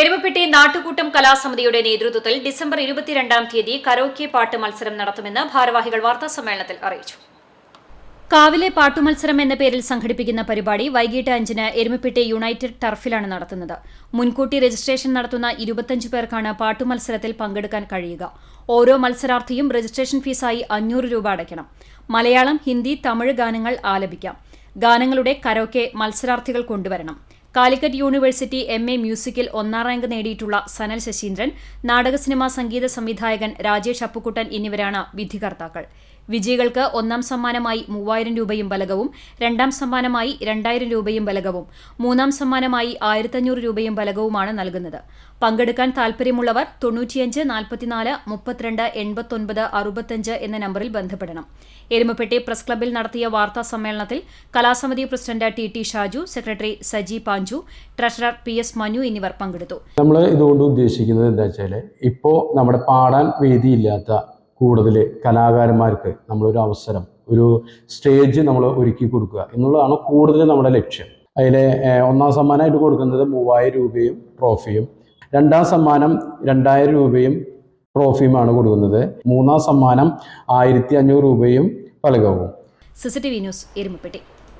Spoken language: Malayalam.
എരുമപ്പെട്ടി നാട്ടുകൂട്ടം കലാസമിതിയുടെ നേതൃത്വത്തിൽ ഡിസംബർ ഇരുപത്തിരണ്ടാം തീയതി കരോക്കെ പാട്ട് മത്സരം നടത്തുമെന്ന് ഭാരവാഹികൾ വാർത്താ സമ്മേളനത്തിൽ അറിയിച്ചു. കാവിലെ പാട്ടുമത്സരം എന്ന പേരിൽ സംഘടിപ്പിക്കുന്ന പരിപാടി വൈകിട്ട് അഞ്ചിന് എരുമപ്പെട്ടി യുണൈറ്റഡ് ടർഫിലാണ് നടത്തുന്നത്. മുൻകൂട്ടി രജിസ്ട്രേഷൻ നടത്തുന്ന ഇരുപത്തഞ്ച് പേർക്കാണ് പാട്ടുമത്സരത്തിൽ പങ്കെടുക്കാൻ കഴിയുക. ഓരോ മത്സരാർത്ഥിയും രജിസ്ട്രേഷൻ ഫീസായി അഞ്ഞൂറ് രൂപ അടയ്ക്കണം. മലയാളം ഹിന്ദി തമിഴ് ഗാനങ്ങൾ ആലപിക്കാം. ഗാനങ്ങളുടെ കരോക്കെ മത്സരാർത്ഥികൾ കൊണ്ടുവരണം. കാലിക്കറ്റ് യൂണിവേഴ്സിറ്റി എം എ മ്യൂസിക്കിൽ ഒന്നാം റാങ്ക് നേടിയിട്ടുള്ള സനൽ ശശീന്ദ്രൻ നാടക സിനിമാ സംഗീത സംവിധായകൻ രാജേഷ് അപ്പുക്കുട്ടൻ എന്നിവരാണ് വിധികർത്താക്കൾ. വിജയികൾക്ക് ഒന്നാം സമ്മാനമായി മൂവായിരം രൂപയും ബലകവും രണ്ടാം സമ്മാനമായി രണ്ടായിരം രൂപയും ബലകവും മൂന്നാം സമ്മാനമായി ആയിരത്തഞ്ഞൂറ് രൂപയും ബലകവുമാണ് നൽകുന്നത്. പങ്കെടുക്കാൻ താൽപ്പര്യമുള്ളവർ തൊണ്ണൂറ്റിയഞ്ച് നാൽപ്പത്തിനാല് മുപ്പത്തിരണ്ട് എൺപത്തൊൻപത് അറുപത്തഞ്ച് എന്ന നമ്പറിൽ ബന്ധപ്പെടണം. എരുമപ്പെട്ടി പ്രസ് ക്ലബ്ബിൽ നടത്തിയ വാർത്താ സമ്മേളനത്തിൽ കലാസമിതി president T T Shaju secretary Saji Panchu treasurer P S Manu എന്നിവർ പങ്കെടുത്തു. നമ്മൾ ഇതുകൊണ്ട് ഉദ്ദേശിക്കുന്നത് എന്താ വെച്ചാൽ ഇപ്പോൾ നമ്മുടെ പാടാൻ വേദിയില്ലാത്ത കൂടുതൽ കലാകാരന്മാർക്ക് നമ്മളൊരു അവസരം ഒരു സ്റ്റേജ് നമ്മൾ ഒരുക്കി കൊടുക്കുക എന്നുള്ളതാണ് കൂടുതൽ നമ്മുടെ ലക്ഷ്യം. അതിൽ ഒന്നാം സമ്മാനമായിട്ട് കൊടുക്കുന്നത് മൂവായിരം രൂപയും ട്രോഫിയും രണ്ടാം സമ്മാനം രണ്ടായിരം രൂപയും ട്രോഫിയുമാണ് കൊടുക്കുന്നത് മൂന്നാം സമ്മാനം ആയിരത്തി അഞ്ഞൂറ് രൂപയും ഫലകവും സിസിടിവി ന്യൂസ് എരുമപ്പെട്ടി.